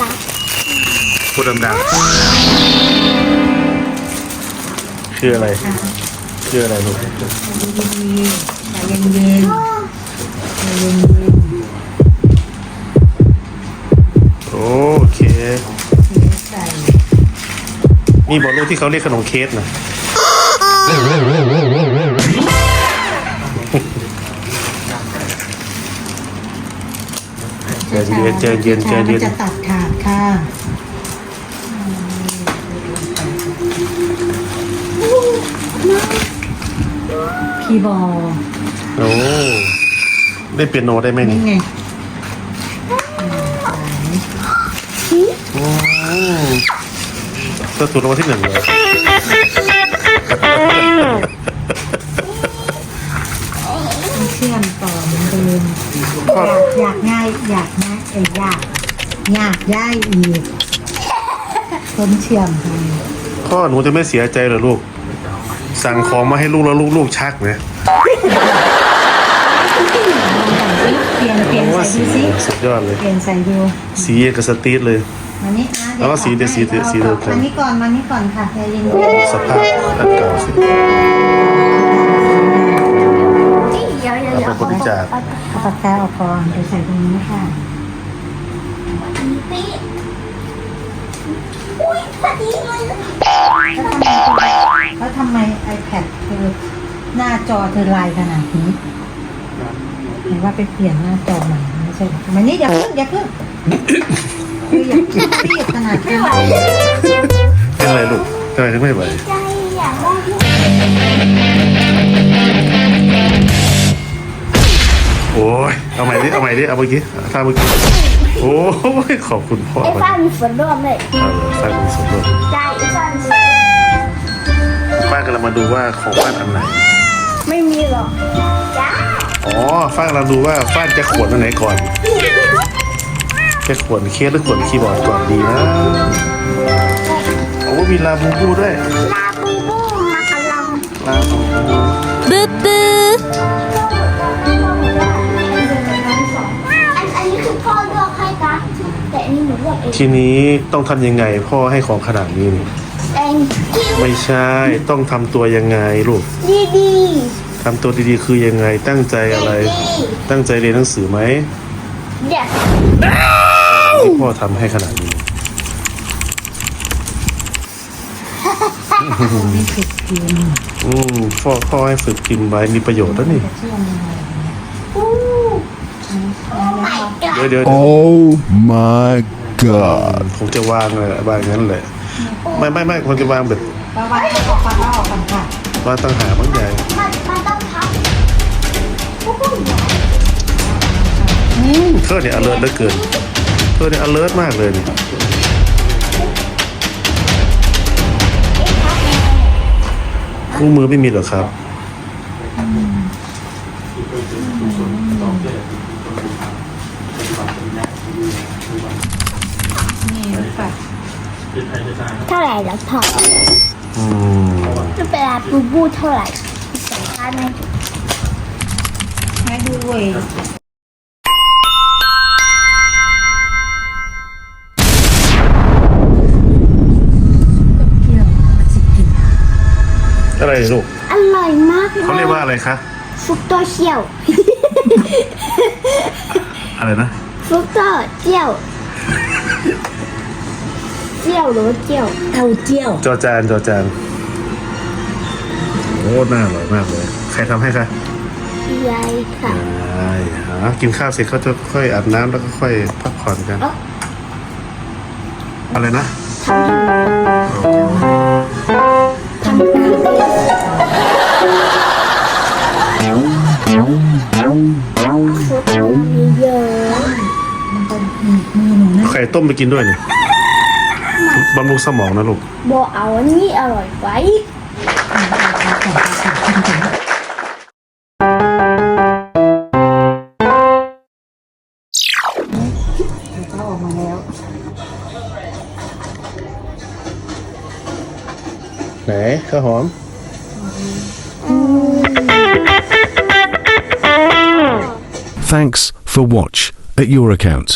รักพูดดังๆคืออะไรคืออะไรลูกใจเย็นๆใจเย็นโอเคๆใส่นี่บอกลูกที่เขาเรียกขนมเค้กนะ ใจเย็นใจเย็นใจช้าๆเย็มันนจะตัดขาดค่ะพี่บอลโอ้ได้เปียโนได้ไหมนี่นี่ไงโอืมก็ถูกรางวัลที่หนึ่งเลยเชื่อมต่อเหมือนเดิม อยากอยากง่ายอยากง่ายเอ้ยอยากอยากย้ายอีกต้นเชื่อมให้พ่อหนูจะไม่เสียใจเหรอลูก สั่งของมาให้ลูกแล้วลูกลูกชักนะเปลี่ยนเปลี่ยนโอ้ใส่สีดูสิสุดยอดเลย เปลี่ยนใส่ดูสีเอกกับสตรีทเลยมานี่นะแล้วก็สีเดี๋ยวสีเดี๋ยวสีเดี๋ยวกันมานี่ก่อนมานี่ก่อนค่ะใจเย็นสภาพอันเก่าสิ ปากกาออกก่อนเดี๋ยวใส่ตรงนี้ค่ะปีอุ้ยพอดีเลยแล้วทำไม iPad เธอหน้าจอเธอลายขนาดนี้เห็นว่าไปเปลี่ยนหน้าจอใหม่ไม่ใช่เหรอมานี่อย่าขึ้นอย่าขึ้นคืออย่าขึ้นรีบขนาดนั้นเป็นไรลูกทำไมถึงไม่ไหวใจอยากได้ โอ้ยเอาใหม่ดิเอาใหม่ดิเอาเมื่อกี้ท่าเมื่อกี้โอ้ยขอบคุณพ่อไอ้มากฟ้ามีฝนร่วมเลยเอาเลยสร้างมีสมบูรณ์ใจไอ้ฟ้ามีฝนป้ากำลังมาดูว่าของฟ้านอันไหน ไม่มีหรอกจ้าอ๋อฟ้ากำลังดูว่าฟ้านจะขวนอันไหนก่อน จะขวนเคสหรือขวนคีย์บอร์ดก่อนดีนะโอ้มีลาบูบูด้วยลาบูบูมากะลองลาบูบูบูบู หนูเลือกเองทีนี้ต้องทำยังไงพ่อให้ของขนาดนี้นี่เองคิวไม่ใช่ต้องทำตัวยังไงลูกดีดีทำตัวดีๆ คือยังไงตั้งใจอะไร ตั้งใจเรียนหนังสือไหมเดี๋ยวที่พ่อทำให้ขนาดนี้นี่คือพิมพ์อืมพ่อพ่อให้ฝึกพิมพ์ไว้มีประโยชน์แล้วนี่จะเชื่อมยังไงอู้โอ้ my god เดี๋ยวเดี๋ยว Oh my god. ผมจะวางเลยวางงั้นเลยไม่ไม่ไม่ผมจะวางแบบป้าวันออกปากกาออกกันค่ะวางตั้งหาบางใหญ่มันมันต้องพับอู้หูเครื่องเนี่ย alert เหลือเกินเครื่องเนี่ย alert มากเลยนี่คู่มือไม่มีเหรอครับ นี่ค่ะ เท่าไหร่แล้วพ่ออืมจะเป็นลาบูบูเท่าไหร่สำคัญไหมให้ดูเว้ยอะไรลูก อร่อยมากเลยเขาเรียกว่าอะไรคะฟรุกโตเชียวอะไรนะฟรุกโตเจียว เจียวหรือว่าเจียว เต้าเจี้ยว จอจานจอจานโอ้น่าอร่อยมากเลย ใครทำให้คะยายค่ะใช่หากินข้าวเสร็จเขาจะค่อยอาบน้ำแล้วก็ค่อยพักผ่อนกันเอ้าอะไรนะทำฟรุกโตมีเยอะมันเป็นมือมือหนูนะไข่ต้มไปกินด้วยนี่ บำรุงสมองนะลูกโบเอาอันนี้อร่อยไว้เขาออกมาแล้ว ไหนข้าวหอม Thanks for watch at your account.